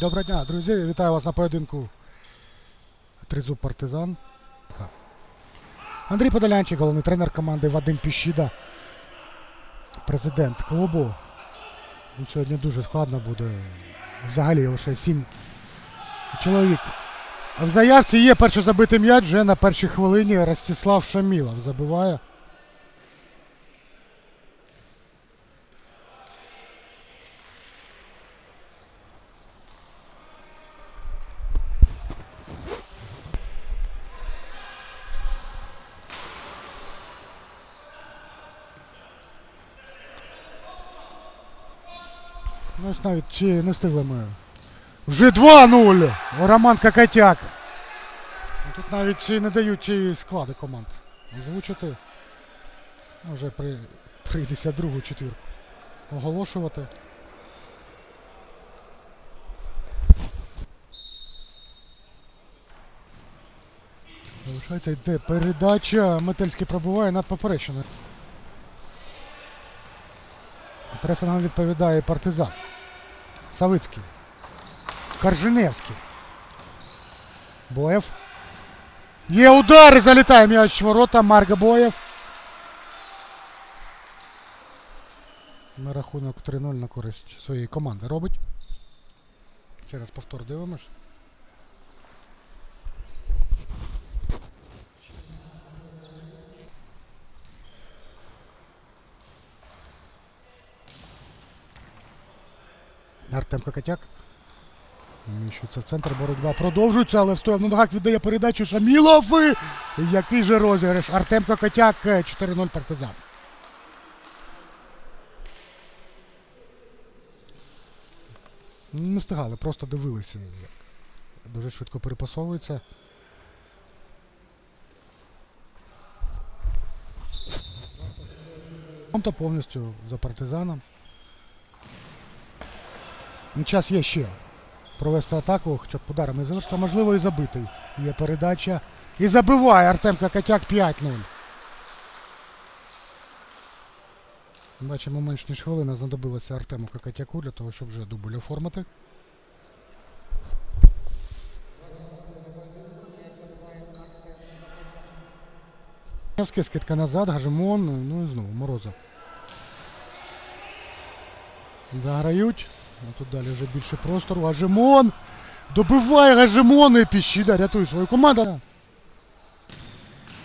Доброго дня, друзі! Вітаю вас на поєдинку Тризуб Партизан. Андрій Подолянчик, головний тренер команди Вадим Піщіда, президент клубу. Ну, Сьогодні дуже складно буде. Взагалі лише сім чоловік. В заявці є перший забитий м'яч вже на першій хвилині Ростислав Шамілов забиває. Ну, навіть чи не встигли ми. Вже 2-0! Роман Кокотяк. Ну, Тут навіть чи не дають чи склади команд. Озвучити. Ну, Вже при, прийдеться другу четвірку. Оголошувати. Залишається йде передача. Метельський пробуває над поперечиною. Пресингом відповідає партизан. Савицький. Корженевський. Боєв. Є удар залітає м'яч ворота. Марго Боєв. На рахунок 3-0 на користь своєї команди робить. Ще раз повтор дивимось. Артем Кокотяк. Міщується центр, боротьба продовжується, але стояв на ногах віддає передачу Шамілов. Який же розіграш? Артем Кокотяк е, 4-0 партизан. Не встигали, просто дивилися, дуже швидко перепасовується. Та повністю за партизаном. Ну, Час є ще провести атаку, хоча б ударами завершити, а можливо і забитий. Є передача. І забиває Артем Кокотяк 5-0. Бачимо, менш ніж хвилина знадобилося Артему Кокотяку для того, щоб вже дубль оформити. Скидка назад, Гажемон, ну і знову Морозов. Заграють. А тут далі вже більше простору. Гажемон! Добиває Гажемон і Піщіда рятує свою команду.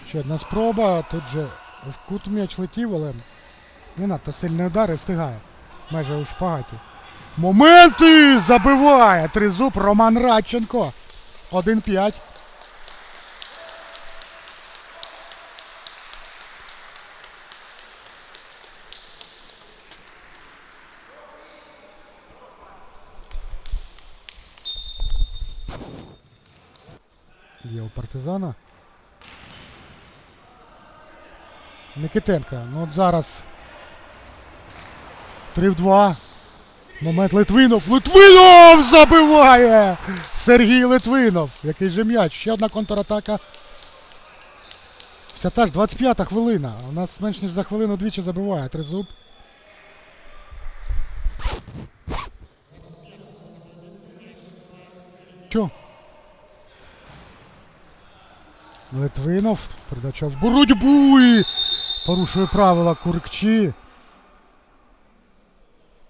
Ще одна спроба. Тут же в кут м'яч летів, але не надто сильний удар і встигає. Майже у шпагаті. Моменти! Забиває! Тризуб Роман Радченко. 1-5. Є у партизана. Никитенка. Ну от зараз. 3 в 2. Момент Литвинов. Литвинов забиває! Сергій Литвинов. Який же м'яч. Ще одна контратака. Вся та ж 25 хвилина. У нас менш ніж за хвилину двічі забиває. Тризуб. Чо? Литвинов. Передача в боротьбу і порушує правила Куркчі.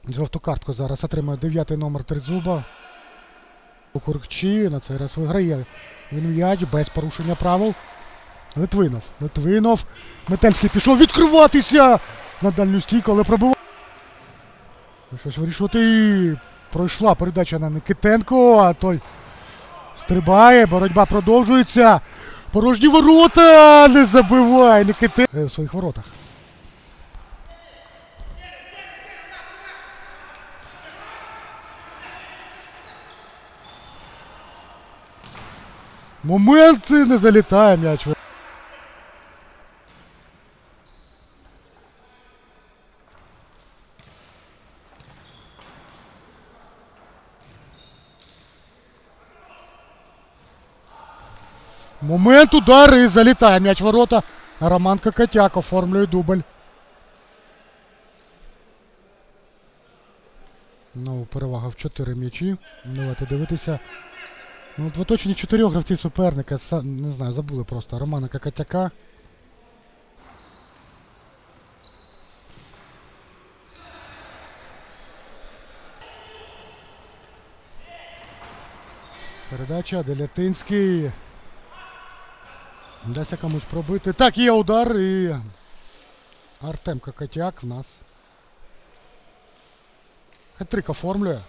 Жовту картку зараз отримає дев'ятий номер Тризуба. Куркчі на цей раз виграє. Він м'яч без порушення правил. Литвинов. Литвинов. Метельський пішов відкриватися на дальню стійку, але пробиває. Щось вирішувати. Пройшла передача на Никитенко, а той стрибає, боротьба продовжується. Порожні ворота! Не забивай! не Е, в своїх воротах. Момент не залітає м'яч. Момент удару і залітає м'яч ворота. Роман Кокотяк оформлює дубль. Ну, перевага в 4 м'ячі. Давайте дивитися. Ну, в оточенні чотирьох гравців суперника, не знаю, забули просто Романа Какатяка. Передача Делятинський. Дасть комусь пробити. Так, є удар і. Артем Какатяк в нас. Хет-трик оформлює.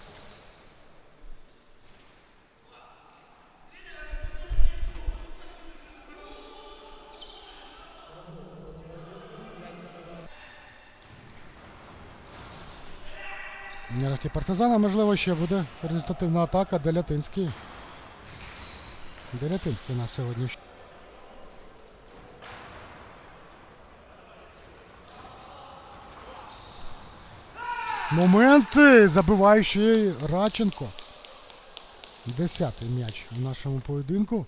Нарешті партизана, можливо, ще буде результативна атака Делятинський. Делятинський у нас сьогодні. Моменти! Забиваючий Радченко. Десятий м'яч в нашому поєдинку.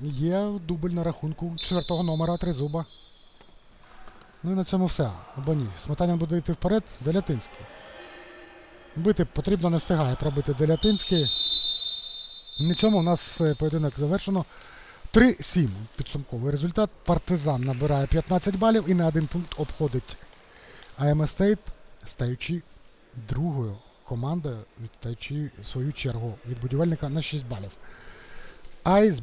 Є дубль на рахунку четвертого номера Тризуба. Ну і на цьому все. Або ні. Сметанян буде йти вперед, Делятинський. Бити потрібно, не встигає пробити Делятинський. На цьому у нас е, поєдинок завершено. 3-7 підсумковий результат. Партизан набирає 15 балів і на один пункт обходить Стейт, стаючи другою командою, відстаючи свою чергу від будівельника на 6 балів. Айс